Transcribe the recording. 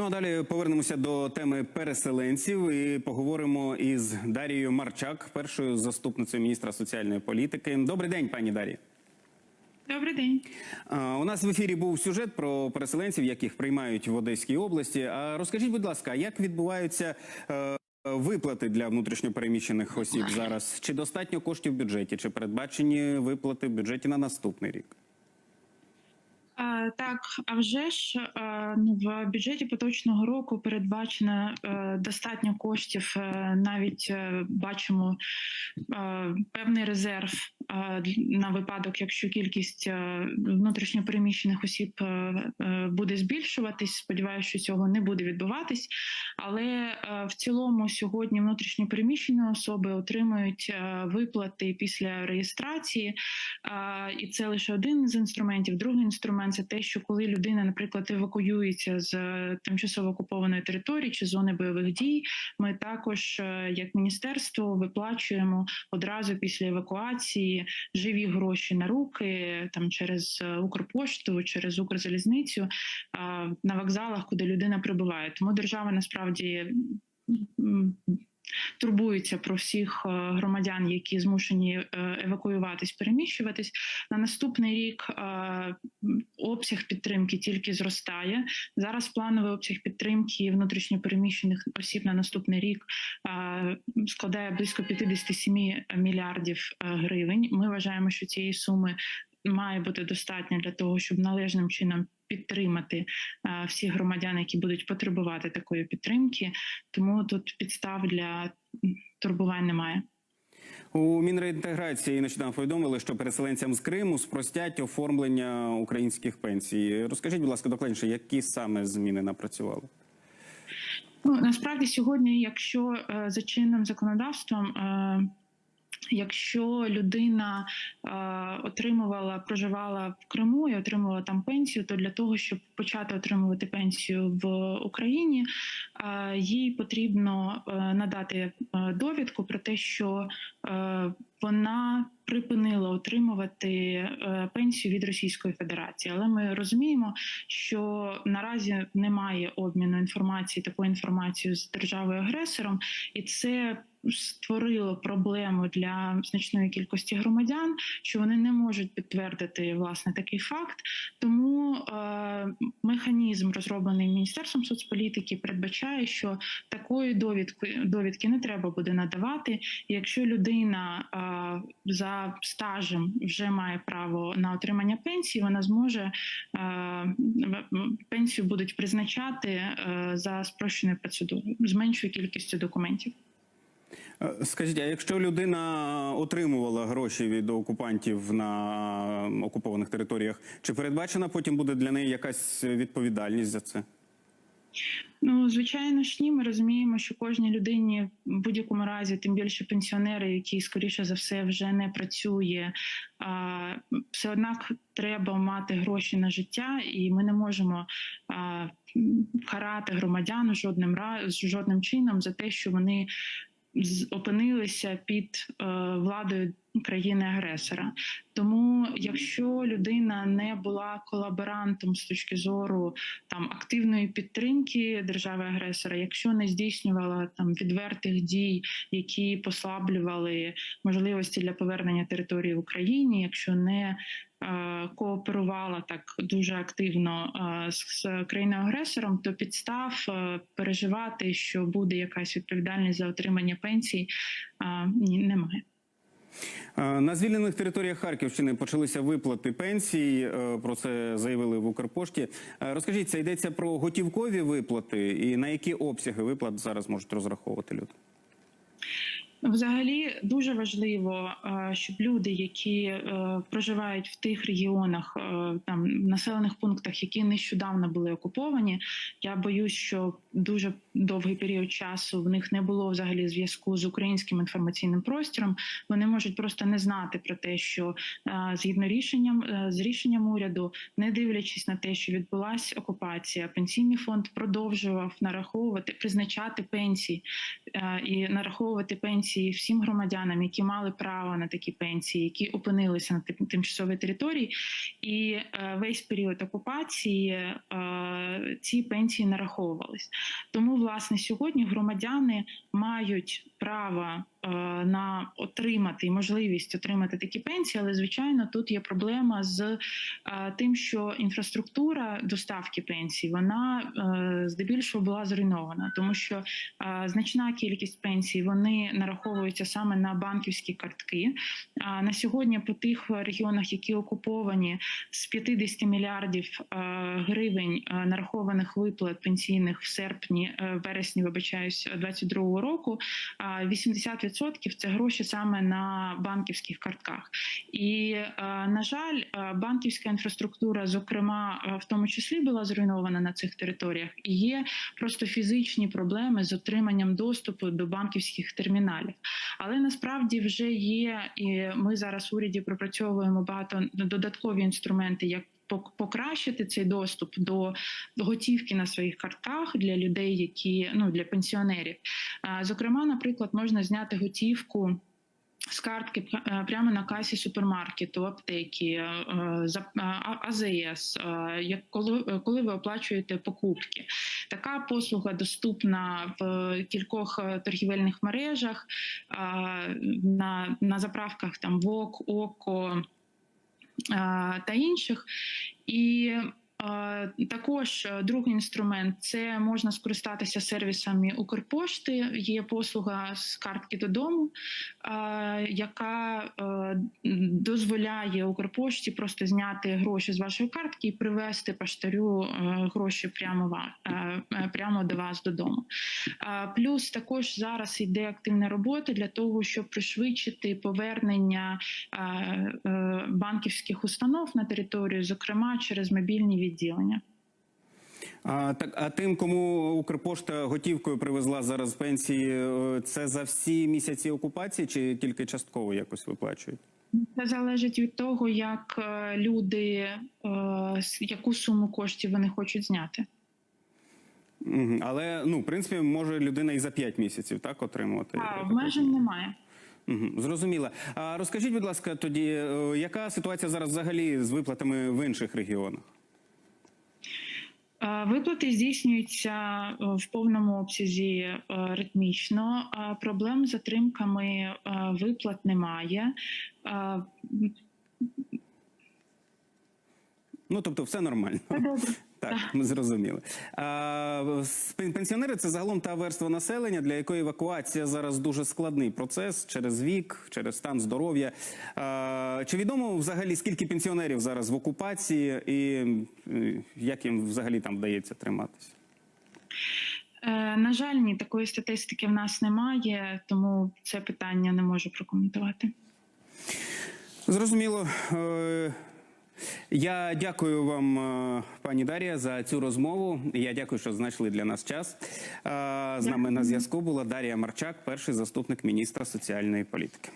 Ну а далі повернемося до теми переселенців і поговоримо із Дарією Марчак, першою заступницею міністра соціальної політики. Добрий день, пані Дарі. Добрий день. У нас в ефірі був сюжет про переселенців, яких приймають в Одеській області. А розкажіть, будь ласка, як відбуваються е, виплати для внутрішньопереміщених осіб зараз? Чи достатньо коштів в бюджеті? Чи передбачені виплати в бюджеті на наступний рік? Так, а вже ж е, ну, в бюджеті поточного року передбачено е, достатньо коштів. е, Навіть бачимо певний резерв на випадок, якщо кількість внутрішньопереміщених осіб буде збільшуватись. Сподіваюся, що цього не буде відбуватись. Але в цілому сьогодні внутрішньопереміщені особи отримують виплати після реєстрації. І це лише один з інструментів. Другий інструмент це те, що коли людина, наприклад, евакуюється з е, тимчасово окупованої території чи зони бойових дій, ми також, е, як міністерство, виплачуємо одразу після евакуації живі гроші на руки там через е, Укрпошту, через Укрзалізницю на вокзалах, куди людина прибуває. Тому держава насправді. М, Турбується про всіх е, громадян, які змушені е, евакуюватись, переміщуватись на наступний рік. е, Обсяг підтримки тільки зростає. Зараз плановий обсяг підтримки внутрішньопереміщених осіб на наступний рік складає близько 57 мільярдів гривень. Ми вважаємо, що цієї суми має бути достатньо для того, щоб належним чином підтримати е, всіх громадян, які будуть потребувати такої підтримки. Тому тут підстав для турбувань немає. У Мінреінтеграції нещодавно повідомили, що переселенцям з Криму спростять оформлення українських пенсій. Розкажіть, будь ласка, докладніше, які саме зміни напрацювали? Ну насправді сьогодні, якщо е, за чинним законодавством. Якщо людина е, отримувала, проживала в Криму і отримувала там пенсію, то для того, щоб почати отримувати пенсію в Україні, е, їй потрібно е, надати е, довідку про те, що е, вона припинила отримувати е, пенсію від Російської Федерації. Але ми розуміємо, що наразі немає обміну інформації, такої інформації з державою агресором, і це створило проблему для значної кількості громадян, що вони не можуть підтвердити власне такий факт. Тому е, механізм, розроблений міністерством соцполітики, передбачає, що такої довідки довідки не треба буде надавати. Якщо людина е, за стажем вже має право на отримання пенсії, вона зможе е, пенсію будуть призначати е, за спрощеною процедурою з меншою кількістю документів. Е, Скажіть, а якщо людина отримувала гроші від окупантів на окупованих територіях, чи передбачена потім буде для неї якась відповідальність за це? Ну, звичайно ж, ні. Ми розуміємо, що кожній людині в будь-якому разі, тим більше пенсіонери, які скоріше за все вже не працює, а, все однак треба мати гроші на життя, і ми не можемо карати громадян жодним жодним чином за те, що вони опинилися під е, владою країни-агресора. Тому, якщо людина не була колаборантом з точки зору там активної підтримки держави-агресора, якщо не здійснювала там відвертих дій, які послаблювали можливості для повернення території в Україні, якщо не кооперувала так дуже активно е, з, країною-агресором, то підстав е, переживати, що буде якась відповідальність за отримання пенсій, е, немає. На звільнених територіях Харківщини почалися виплати пенсій. Про це заявили в Укрпошті. Розкажіть, це йдеться про готівкові виплати, і на які обсяги виплат зараз можуть розраховувати люди? Взагалі дуже важливо, е, щоб люди, які е, проживають в тих регіонах, е, там населених пунктах, які нещодавно були окуповані. Я боюсь, що дуже довгий період часу в них не було взагалі зв'язку з українським інформаційним простором. Вони можуть просто не знати про те, що згідно рішенням з рішенням уряду, не дивлячись на те, що відбулася окупація, пенсійний фонд продовжував нараховувати призначати пенсії і нараховувати пенсії пенсії всім громадянам, які мали право на такі пенсії, які опинилися на тим- тимчасовій території, і е, весь період окупації е, ці пенсії нараховувались. Тому, власне, сьогодні громадяни мають право Е, на отримати можливість отримати такі пенсії, але звичайно тут є проблема з е, тим, що інфраструктура доставки пенсій вона е, здебільшого була зруйнована, тому що значна кількість пенсій вони нараховуються саме на банківські картки. на сьогодні по тих регіонах, які окуповані, з 50 мільярдів гривень нарахованих виплат пенсійних в серпні, вересні, вибачаюсь, 22 року. 80% 90% це гроші саме на банківських картках. І е, на жаль, е, банківська інфраструктура, зокрема, е, в тому числі була зруйнована на цих територіях, і є просто фізичні проблеми з отриманням доступу до банківських терміналів. Але насправді вже є, і ми зараз в уряді пропрацьовуємо багато додаткові інструменти, як покращити цей доступ до готівки на своїх картках для людей, які ну для пенсіонерів. Зокрема, наприклад, можна зняти готівку. З картки е, прямо на касі супермаркету, аптеки, е, АЗС, е, як коли, коли ви оплачуєте покупки. Така послуга доступна в кількох торгівельних мережах, на, на заправках там ВОК, ОКО та інших. І також е, другий інструмент це можна скористатися сервісами Укрпошти. Є послуга з картки додому, яка е, дозволяє Укрпошті просто зняти гроші з вашої картки і привезти поштарю е, гроші прямо прямо до вас додому. Плюс також зараз йде активна робота для того, щоб пришвидшити повернення банківських установ на територію, зокрема через мобільні відділення. А, так, а тим, кому Укрпошта готівкою привезла зараз пенсії, е, це за всі місяці окупації чи тільки частково якось виплачують? Це залежить від того, як е, люди е, яку суму коштів вони хочуть зняти. Але ну, в принципі, може людина і за 5 місяців так отримувати. А обмежень немає. Зрозуміло. А розкажіть, будь ласка, тоді, яка ситуація зараз взагалі з виплатами в інших регіонах? Е, Виплати здійснюються е, в повному обсязі е, ритмічно. Проблем з затримками виплат немає. Ну тобто, все нормально. Добре. Так, ми зрозуміли. А, пенсіонери це загалом та верства населення, для якої евакуація зараз дуже складний процес через вік, через стан здоров'я. Чи відомо взагалі скільки пенсіонерів зараз в окупації і е, як їм взагалі там вдається триматися? Е, На жаль, ні, такої статистики в нас немає, тому це питання не можу прокоментувати. Зрозуміло. Я дякую вам, е, пані Дар'я, за цю розмову. Я дякую, що знайшли для нас час. Е, З нами на зв'язку була Дар'я Марчак, перший заступник міністра соціальної політики.